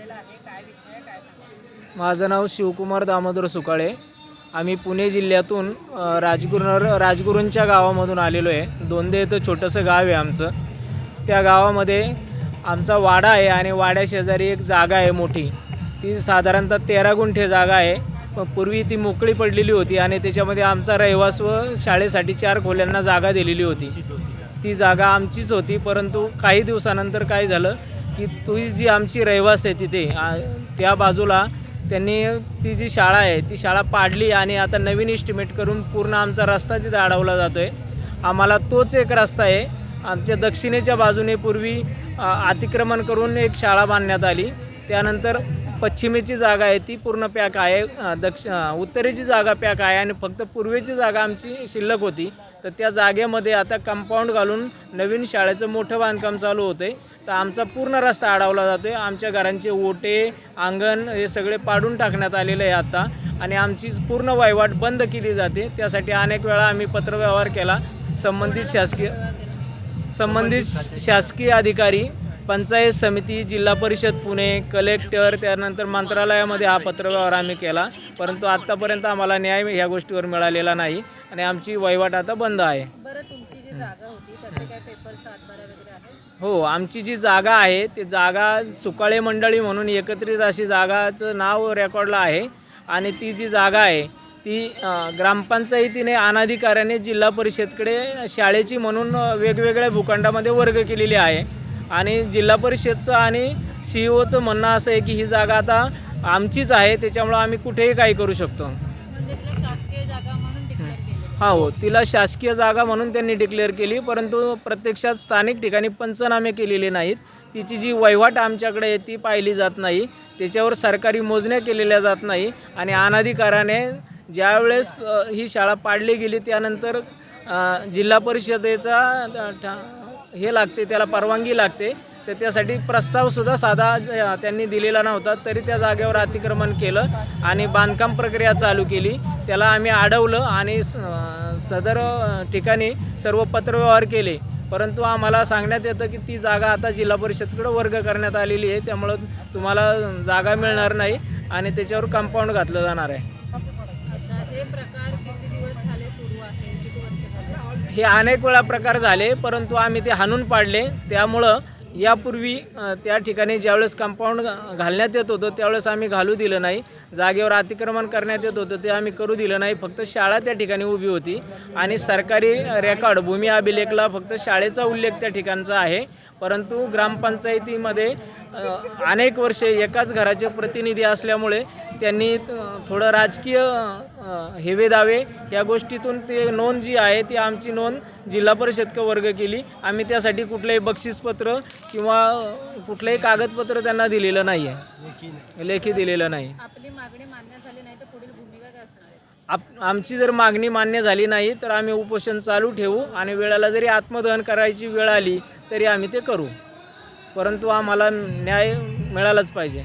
आलेला आहे काय विषय आहे, काय सांगा माझं नाव शिवकुमार दामोदर सुकाळे. आम्ही पुणे जिल्ह्यातून अ, राजगुरूंच्या गावामधून आलेलो आहे. दोंदे इथं छोटंसं गाव आहे आमचं. त्या गावामध्ये आमचा वाडा आहे आणि वाड्याशेजारी एक जागा आहे मोठी. ती साधारणतः तेरा गुंठे जागा आहे. पण पूर्वी ती मोकळी पडलेली होती आणि त्याच्यामध्ये आमचा रहिवास व शाळेसाठी चार खोल्यांना जागा दिलेली होती. ती जागा आमचीच होती परंतु काही दिवसानंतर काय झालं की ती जी आमची रहिवास आहे तिथे त्या बाजूला त्यांनी ती जी शाळा आहे ती शाळा पाडली आणि आता नवीन इस्टिमेट करून पूर्ण आमचा रस्ता तिथे अडवला जातो आहे आम्हाला तोच एक रस्ता आहे. आमच्या दक्षिणेच्या बाजूने पूर्वी अतिक्रमण करून एक शाळा बांधण्यात आली. त्यानंतर पश्चिमेची जागा आहे ती पूर्ण पॅक आहे. दक्षि दक्ष उत्तरेची जागा पॅक आहे आणि फक्त पूर्वेची जागा आमची शिल्लक होती. तर त्या जागेमध्ये आता कंपाऊंड घालून नवीन शाळेचं मोठं बांधकाम चालू होतं आहे तर आमचा पूर्ण रस्ता अडवला जातो आहे आमच्या घरांचे ओटे अंगण हे सगळे पाडून टाकण्यात आलेलं आहे आता. आणि आमची पूर्ण वहिवाट बंद केली जाते. त्यासाठी अनेक वेळा आम्ही पत्रव्यवहार केला. संबंधित शासकीय संबंधित शासकीय अधिकारी पंचायत समिती जिल्हा परिषद पुणे कलेक्टर त्यानंतर मंत्रालयामध्ये हा पत्रव्यवहार आम्ही केला. परंतु आत्तापर्यंत आम्हाला न्याय ह्या गोष्टीवर मिळालेला नाही. आणि आमची वहिवाट आता बंद आहे. जागा होती त्याचे काय पेपर सातबारा वगैरे आहे हो आमची जी जागा आहे ती जागा सुकाळे मंडळी म्हणून एकत्रित अशी जागाचं नाव रेकॉर्डला आहे. आणि ती जी जागा आहे ती अ, ग्रामपंचायतीने अनाधिकाऱ्याने जिल्हा परिषदकडे शाळेची म्हणून वेगवेगळ्या भूखंडामध्ये वर्ग केलेली आहे. आणि जिल्हा परिषदचं आणि सी ओचं म्हणणं असं आहे की ही जागा आता आमचीच आहे त्याच्यामुळं आम्ही कुठेही काही करू शकतो. हा हो. तिला शासकीय जागा म्हणून त्यांनी डिक्लेअर केली परंतु प्रत्यक्षात स्थानिक ठिकाणी पंचनामे केलेले नाहीत. तिची जी वहिवाट आमच्याकडे आहे ती पाहिली जात नाही. त्याच्यावर सरकारी मोजण्या केलेल्या जात नाही. आणि अनाधिकाराने ज्यावेळेस ही शाळा पाडली गेली त्यानंतर जिल्हा परिषदेचा हे लागते त्याला परवानगी लागते. तर त्यासाठी प्रस्तावसुद्धा साधा त्यांनी दिलेला नव्हता तरी त्या जागेवर अतिक्रमण केलं आणि बांधकाम प्रक्रिया चालू केली. त्याला आम्ही अडवलं आणि सदर ठिकाणी सर्व पत्रव्यवहार केले. परंतु आम्हाला सांगण्यात येतं की ती जागा आता जिल्हा परिषदकडे वर्ग करण्यात आलेली आहे त्यामुळं तुम्हाला जागा मिळणार नाही आणि त्याच्यावर कंपाऊंड घातलं जाणार आहे. हे अनेक वेळा प्रकार झाले परंतु आम्ही ते हाणून पाडले. त्यामुळं यापूर्वी त्या ठिकाणी ज्यावेळेस कंपाऊंड घालण्यात येत होतं त्यावेळेस आम्ही घालू दिलं नाही. जागेवर अतिक्रमण करण्यात येत होतं ते आम्ही करू दिलं नाही. फक्त शाळा त्या ठिकाणी उभी होती आणि सरकारी रेकॉर्ड भूमी अभिलेखला फक्त शाळेचा उल्लेख त्या ठिकाणचा आहे. परंतु ग्रामपंचायतीमध्ये अनेक वर्षे एकाच घराचे प्रतिनिधी असल्यामुळे त्यांनी थोडं राजकीय हेवे दावे या गोष्टीतून ते नोंद जी आहे ती आमची नोंद जिल्हा परिषद वर्ग केली. आम्ही त्यासाठी कुठलंही बक्षीसपत्र किंवा कुठलंही कागदपत्र त्यांना दिलेलं नाही आहे लेखी दिलेलं नाही. आपली मागणी मान्य झाली नाही तर पुढील भूमिका काय असणार आहे? आप आमची जर मागणी मान्य झाली नाही तर आम्ही उपोषण चालू ठेवू आणि वेळेला जरी आत्मदहन करायची वेळ आली तरी आम्ही ते करू. परंतु आम्हाला न्याय मिळालाच पाहिजे.